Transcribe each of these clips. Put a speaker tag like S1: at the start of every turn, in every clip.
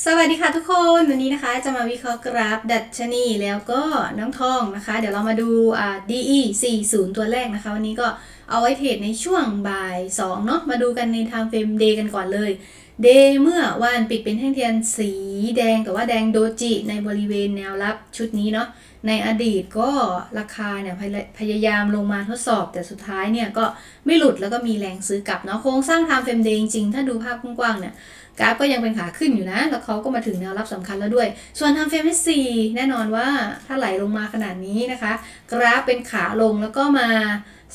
S1: สวัสดีค่ะทุกคนวันนี้นะคะจะมาวิเคราะห์กราฟดัชนีแล้วก็น้องทองนะคะ เดี๋ยวเรามาดูอ่า DE 40 ตัวแรกนะคะ วันนี้ก็เอาไว้เทรดในช่วงบ่าย2เนาะมาดูกันใน time frame day กันก่อนเลย day เมื่อวันปิดเป็นแท่งเทียนสีแดงแต่ว่าแดงโดจิในบริเวณแนวรับชุดนี้เนาะในอดีตก็ราคาเนี่ยพยพยายามลงมาทดสอบ แต่สุดท้ายเนี่ยก็ไม่หลุดแล้วก็มีแรงซื้อกลับเนาะโครงสร้าง time frame day จริงๆถ้าดูภาพกว้างๆเนี่ย กราฟก็ยังเป็นขาขึ้นอยู่นะ แล้วเขาก็มาถึงแนวรับสำคัญแล้วด้วย ส่วนทำเฟรมที่4แน่นอนว่าถ้าไหลลงมาขนาดนี้นะคะ กราฟเป็นขาลงแล้วก็มา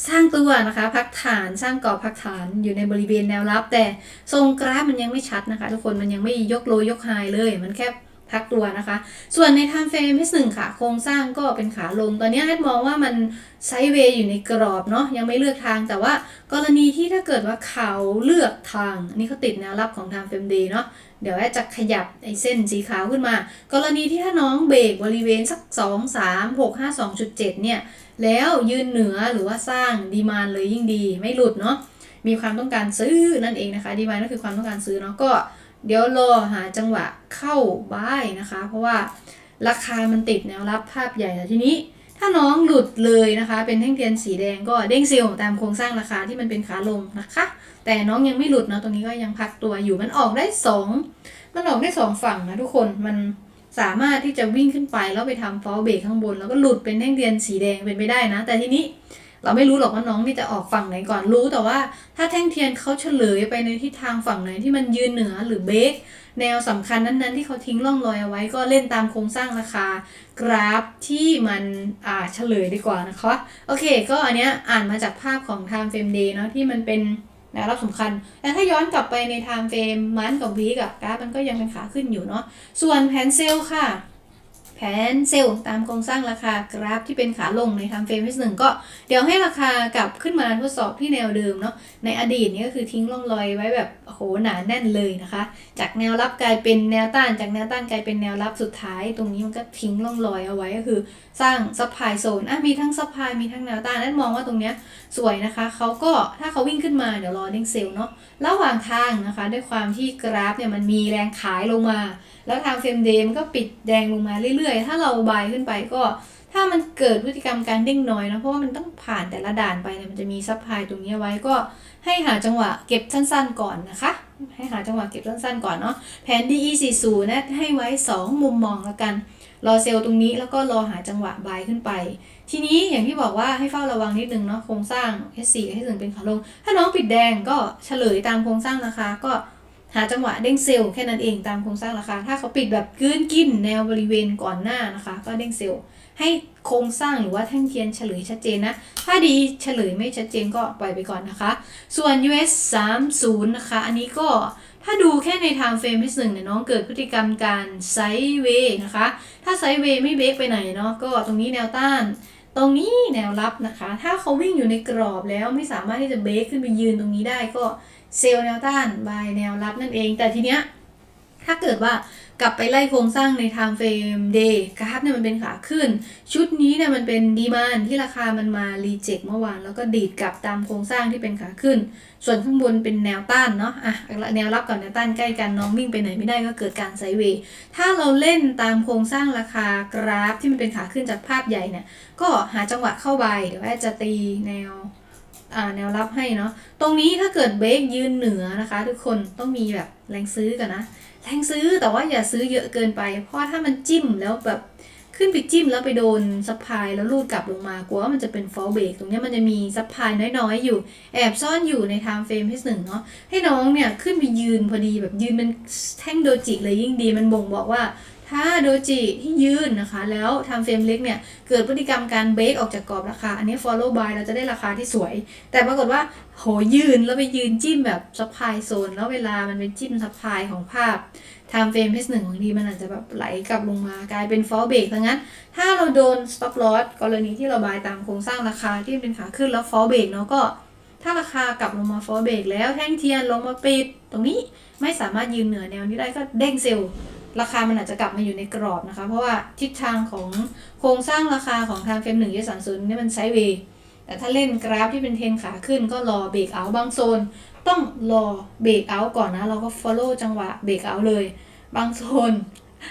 S1: สร้างตัวนะคะ พักฐานสร้างกรอบพักฐานอยู่ในบริเวณแนวรับ แต่ทรงกราฟมันยังไม่ชัดนะคะ ทุกคนมันยังไม่ยกโลยกไฮเลย มันแค่ พักตัวนะคะ ส่วนใน time frame ที่หนึ่งค่ะโครงสร้างก็เป็นขาลง ตอนนี้แอดมองว่ามันไซด์เวย์อยู่ในกรอบเนาะยังไม่เลือกทางแต่ว่ากรณีที่ถ้าเกิดว่าเขาเลือกทางนนี้เขาติดแนวรับของ time frame day เนาะเดี๋ยวแอดจะขยับไอ้เส้นสีขาวขึ้นมา กรณีที่ถ้าน้องเบรกบริเวณสัก 2 3 6 5 2.7 เนี่ย แล้วยืนเหนือหรือว่าสร้างดีมานเลยยิ่งดีไม่หลุดเนาะมีความต้องการซื้อนั่นเองนะคะดีมานก็คือความต้องการซื้อเนาะก็ เดี๋ยวรอหาจังหวะเข้าบ้ายนะคะ เพราะว่าราคามันติดแนวรับภาพใหญ่แล้วทีนี้ถ้าน้องหลุดเลยนะคะ เป็นแท่งเทียนสีแดงก็เด้งเซลล์ตามโครงสร้างราคาที่มันเป็นขาลงนะคะ แต่น้องยังไม่หลุดเนาะตรงนี้ก็ยังพักตัวอยู่มันออกได้สองมันออกได้สองฝั่งนะทุกคนมันสามารถที่จะวิ่งขึ้นไปแล้วไปทำฟอลเบรกข้างบน แล้วก็หลุดเป็นแท่งเทียนสีแดงเป็นไปได้นะ แต่ทีนี้ เราไม่รู้หรอกว่าน้องนี่จะออกฝั่งไหนก่อนรู้แต่ว่าถ้าแท่งเทียนเขาเฉลยไปในทิศทางฝั่งไหนที่มันยืนเหนือหรือเบรกแนวสำคัญนั้นๆที่เขาทิ้งร่องรอยเอาไว้ก็เล่นตามโครงสร้างราคา กราฟที่มันอ่าเฉลยดีกว่านะคะ โอเค ก็อันเนี้ยอ่านมาจากภาพของ time frame day เนาะที่มันเป็นแนวรับสำคัญ แต่ถ้าย้อนกลับไปใน time frame มันกับวีกับกราฟมันก็ยังเป็นขาขึ้นอยู่เนาะส่วนแผนเซลค่ะ แผนเซลล์ตามโครงสร้างราคากราฟที่เป็นขาลงในทำเฟรมที่หนึ่งก็เดี๋ยวให้ราคากลับขึ้นมาทดสอบที่แนวเดิมเนาะในอดีตนี้ก็คือทิ้งร่องรอยไว้แบบโหหนาแน่นเลยนะคะ จากแนวรับกลายเป็นแนวต้านจากแนวต้านกลายเป็นแนวรับสุดท้าย ตรงนี้มันก็ทิ้งร่องรอยเอาไว้ก็คือ สร้างซัพพลายโซนอะมีทั้งซัพพลายมีทั้งแนวต้านนั่นมองว่าตรงเนี้ยสวยนะคะเขาก็ถ้าเขาวิ่งขึ้นมาเดี๋ยวรอเด้งเซลล์เนาะระหว่างทางนะคะ ด้วยความที่กราฟเนี่ยมันมีแรงขายลงมา แล้วทางเฟรมเดมก็ปิดแดงลงมาเรื่อยๆ ถ้าเราบายขึ้นไปก็ถ้ามันเกิดพฤติกรรมการเด้งน้อยนะเพราะว่ามันต้องผ่านแต่ละด่านไปเนี่ยมันจะมีซับพลายตรงนี้ไว้ก็ให้หาจังหวะเก็บสั้นๆก่อนนะคะ ให้หาจังหวะเก็บสั้นๆก่อนเนาะแผน DE 40 นะให้ไว้ 2 มุมมองแล้วกัน รอเซลล์ตรงนี้แล้วก็รอหาจังหวะบายขึ้นไป ทีนี้อย่างที่บอกว่าให้เฝ้าระวังนิดนึงเนาะโครงสร้าง S4 กับ S1 เป็นขาลง ถ้าน้องปิดแดงก็เฉลยตามโครงสร้างราคาก็ หาจังหวะเด้งเซลล์แค่นั้นเองตามโครงสร้างราคา ถ้าเขาปิดแบบกลืนกินแนวบริเวณก่อนหน้านะคะ ก็เด้งเซลล์ให้โครงสร้างหรือว่าแท่งเทียนเฉลยชัดเจนนะ ถ้าดีเฉลยไม่ชัดเจนก็ปล่อยไปก่อนนะคะ ส่วน US 30นะคะ อันนี้ก็ถ้าดูแค่ใน time frame ที่หนึ่งเนี่ยน้องเกิดพฤติกรรมการไซด์เวย์นะคะ ถ้าไซด์เวย์ไม่เบรกไปไหนเนาะก็ตรงนี้แนวต้าน ตรงนี้แนวรับนะคะ ถ้าเขาวิ่งอยู่ในกรอบแล้วไม่สามารถที่จะเบรกขึ้นไปยืนตรงนี้ได้ก็เซลล์แนวต้านบายแนวรับนั่นเอง แต่ทีเนี้ย ถ้าเกิดว่ากลับไปไล่โครงสร้างใน time frame day กราฟเนี่ยมันเป็นขาขึ้น ชุดนี้เนี่ยมันเป็นดีมานที่ราคามันมารีเจ็คเมื่อวาน แล้วก็ดีดกลับตามโครงสร้างที่เป็นขาขึ้น ส่วนข้างบนเป็นแนวต้านเนาะอะแนวรับกับแนวต้านใกล้กันน้องวิ่งไปไหนไม่ได้ก็เกิดการไซเวย์ถ้าเราเล่นตามโครงสร้างราคากราฟที่มันเป็นขาขึ้นจากภาพใหญ่เนี่ยก็หาจังหวะเข้าใบเดี๋ยวแอจะตีแนวอ่าแนวรับให้เนาะตรงนี้ถ้าเกิดเบรกยืนเหนือนะคะ ทุกคนต้องมีแบบแรงซื้อกันนะ แทงซื้อแต่ว่าอย่าซื้อเยอะเกินไป เพราะถ้ามันจิ้มแล้วแบบขึ้นไปจิ้มแล้วไปโดนซัพพลายแล้วลูดกลับลงมากลัวว่ามันจะเป็นฟอลเบรกตรงนี้มันจะมีซัพพลายน้อยๆ อยู่ แอบซ่อนอยู่ในไทม์เฟรมที่หนึ่งเนาะให้น้องเนี่ยขึ้นไปยืนพอดีแบบยืนเป็นแท่งโดจิเลยยิ่งดีมันบ่งบอกว่า ถ้าโดจิที่ยืนนะคะ แล้วทำเฟรมเล็กเนี่ยเกิดพฤติกรรมการเบรกออกจากกรอบราคา อันนี้ follow by เราจะได้ราคาที่สวย แต่ปรากฏว่าโหยืนแล้วไปยืนจิ้มแบบซัพพลายโซน แล้วเวลามันเป็นจิ้มซัพพลายของภาพทำเฟรมเพสหนึ่งบางทีมันอาจจะแบบไหลกลับลงมากลายเป็น fall break ดังนั้น ถ้าเราโดน stop loss กรณีที่เราบายตามโครงสร้างราคาที่เป็นขาขึ้นแล้ว fall break เนาะก็ถ้าราคากลับลงมา fall break แล้วแท่งเทียนลงมาปิด ตรงนี้ไม่สามารถยืนเหนือแนวนี้ได้ก็เด้งเซลล์ ราคามันอาจจะกลับมาอยู่ในกรอบนะคะ เพราะว่าทิศทางของโครงสร้างราคาของทางเฟรมหนึ่งยี่สามศูนย์นี่มันไซด์เวย์แต่ถ้าเล่นกราฟที่เป็นเทนขาขึ้นก็รอเบรกเอาบางโซน ต้องรอเบรกเอาก่อนนะ เราก็ follow จังหวะเบรกเอาเลย บางโซน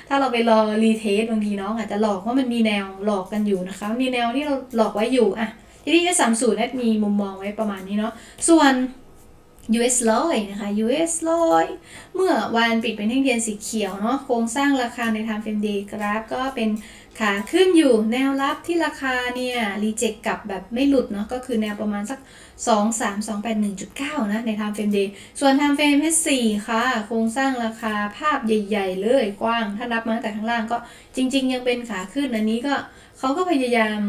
S1: ถ้าเราไปรอรีเทสบางทีน้องอาจจะหลอกว่ามันมีแนวหลอกกันอยู่นะคะ มีแนวที่เราหลอกไว้อยู่อะที่นี้จะสามสูตรมีมุมมองไว้ประมาณนี้เนาะส่วน US ร้อยนะคะ US ร้อยเมื่อวันปิดเป็นแท่งเทียนสีเขียวเนาะโครงสร้างราคาใน time frame day กราฟก็เป็นขาขึ้นอยู่แนวรับที่ราคาเนี่ยรีเจ็คกลับแบบไม่หลุดเนาะก็คือแนวประมาณสัก 2 3 2 8 1.9 นะใน time frame day ส่วน time frame H4 ค่ะ โครงสร้างราคาภาพใหญ่ ๆ เลยกว้าง ถ้านับมาตั้งแต่ข้างล่างก็จริง ๆ ยังเป็นขาขึ้นอันนี้ก็เขาก็พยายาม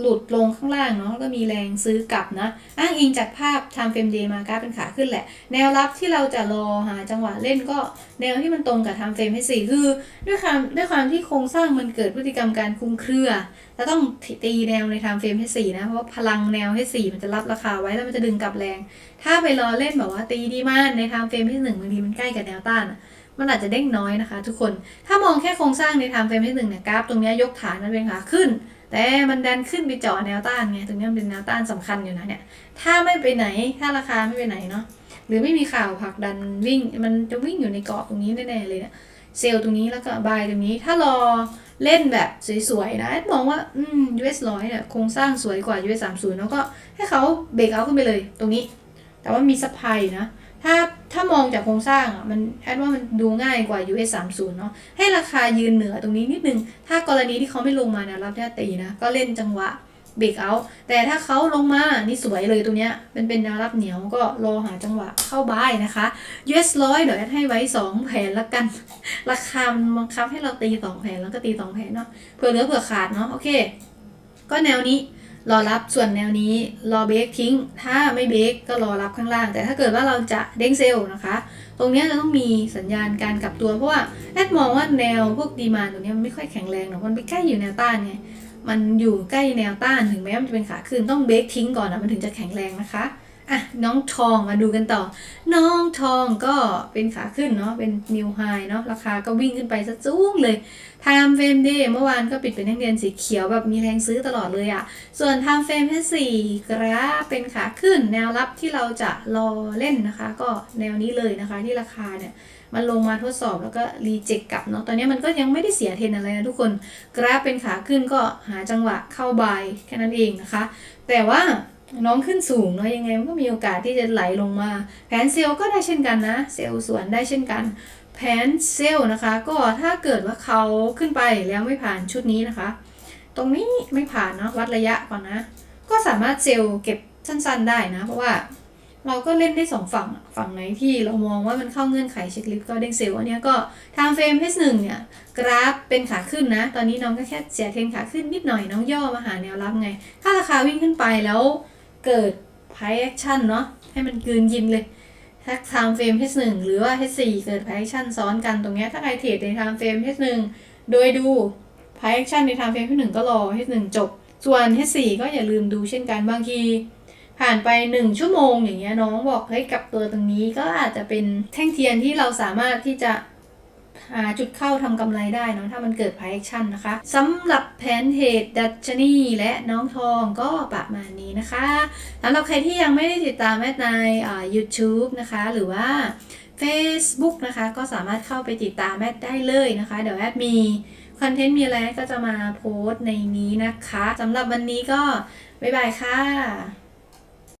S1: หลุดลงข้างล่างเนาะแล้วก็มีแรงซื้อกลับนะอ้างอิงจากภาพ time frame day มากราฟเป็นขาขึ้นแหละ แนวรับที่เราจะรอหาจังหวะเล่นก็แนวที่มันตรงกับ time frame H4 คือ ด้วยความด้วยความที่โครงสร้างมันเกิดพฤติกรรมการคลุมเครือจะต้องตีแนวใน time frame H4 นะเพราะว่าพลังแนว H4 มันจะรับราคาไว้แล้วมันจะดึงกลับแรง ถ้าไปรอเล่นแบบว่าตีดีมากใน time frame H1 บางทีมันใกล้กับแนวต้านมันอาจจะเด้งน้อยนะคะ ทุกคนถ้ามองแค่โครงสร้างใน time frame H1 เนี่ยกราฟตรงเนี้ยยกฐานมันเป็นขาขึ้น แต่มันดันขึ้นไปเจาะแนวต้านไงตรงนี้มันเป็นแนวต้านสำคัญอยู่นะเนี่ย ถ้าไม่ไปไหนถ้าราคาไม่ไปไหนเนาะหรือไม่มีข่าวผลักดันวิ่ง มันจะวิ่งอยู่ในกรอบตรงนี้แน่ๆเลยเนี่ยเซลล์ตรงนี้แล้วก็บายตรงนี้ถ้ารอเล่นแบบสวยๆนะมองว่าอืม US ร้อยเนี่ยโครงสร้างสวยกว่า US 30แล้วก็ให้เขาเบรกเอาขึ้นไปเลยตรงนี้ แต่ว่ามีซัพพลายนะ ถ้า ถ้ามองจากโครงสร้างอะมันแอดว่ามันดูง่ายกว่า US 30เนาะให้ราคายืนเหนือตรงนี้นิดนึง ถ้ากรณีที่เขาไม่ลงมาเนี่ยรับแค่ตีนะ ก็เล่นจังหวะเบรกเอาแต่ถ้าเขาลงมา นี่สวยเลยตรงเนี้ยเป็นเป็นแนวรับเหนียวก็รอหาจังหวะเข้าบายนะคะ US ร้อยเดี๋ยวแอดให้ไว้ 2 แผนละกัน ราคาบังคับให้เราตีสองแผนแล้วก็ตีสองแผนเนาะเผื่อเหลือเผื่อขาดเนาะโอเค ก็แนวนี้ รอรับส่วนแนวนี้รอเบรกทิ้ง ถ้าไม่เบรกก็รอรับข้างล่าง แต่ถ้าเกิดว่าเราจะเด้งเซลล์นะคะ ตรงนี้จะต้องมีสัญญาณการกลับตัวเพราะว่าแอดมองว่าแนวพวกดีมานตรงนี้มันไม่ค่อยแข็งแรงหรอกมันไปใกล้อยู่แนวต้านไงมันอยู่ใกล้แนวต้านถึงแม้มันจะเป็นขาขึ้นต้องเบรกทิ้งก่อนนะมันถึงจะแข็งแรงนะคะ อะน้องทองมาดูกันต่อ น้องทองก็เป็นขาขึ้นเนาะเป็นนิวไฮเนาะราคาก็วิ่งขึ้นไปซะสูงเลย Time Frame Day เมื่อวานก็ปิดเป็นแท่งเทียนสีเขียวแบบมีแรงซื้อตลอดเลยอะส่วน Time Frame ที่4กราฟเป็นขาขึ้น แนวรับที่เราจะรอเล่นนะคะ ก็แนวนี้เลยนะคะที่ราคาเนี่ยมันลงมาทดสอบแล้วก็รีเจ็คกลับเนาะ ตอนนี้มันก็ยังไม่ได้เสียเทนอะไรนะทุกคน กราฟเป็นขาขึ้นก็หาจังหวะเข้าบายแค่นั้นเองนะคะ แต่ว่า น้องขึ้นสูงเนาะยังไงมันก็มีโอกาสที่จะไหลลงมา แผนเซลล์ก็ได้เช่นกันนะ เซลล์สวนได้เช่นกัน แผนเซลล์นะคะ ก็ถ้าเกิดว่าเขาขึ้นไปแล้วไม่ผ่านชุดนี้นะคะ ตรงนี้ไม่ผ่านเนาะวัดระยะก่อนนะ ก็สามารถเซลล์เก็บสั้นๆได้นะ เพราะว่าเราก็เล่นได้สองฝั่ง ฝั่งไหนที่เรามองว่ามันเข้าเงื่อนไขเช็คลิสต์ก็เด้งเซลล์อันนี้ก็ทางเฟรม H1 เนี่ย กราฟเป็นขาขึ้นนะ ตอนนี้น้องก็แค่เสียเทรนขาขึ้นนิดหน่อยน้องย่อมาหาแนวรับไง ถ้าราคาวิ่งขึ้นไปแล้ว เกิด price action เนาะให้มันกลืนยินเลยถ้า time frame H1 หรือว่า H4 เกิด price action ซ้อนกันตรงเนี้ยถ้าใครเทรดใน time frame H1 โดยดู price action ใน time frame H1 ก็รอ H1 จบ ส่วน H4 ก็อย่าลืมดูเช่นกันบางทีผ่านไป 1 ชั่วโมงอย่างเงี้ยน้องบอกเฮ้ยกลับตัวตรงนี้ก็อาจจะเป็นแท่งเทียนที่เราสามารถที่จะ หาจุดเข้าทำกำไรได้เนาะถ้ามันเกิด price action นะคะสำหรับแผนเทรดดัชนีและน้องทองก็ประมาณนี้นะคะสำหรับใครที่ยังไม่ได้ติดตามแอดในอ่า YouTube นะคะ หรือว่า Facebook นะคะ ก็สามารถเข้าไปติดตามแอดได้เลยนะคะ เดี๋ยวแอดมีคอนเทนต์มีอะไรก็จะมาโพสต์ในนี้นะคะสำหรับวันนี้ก็ บ๊ายบายค่ะ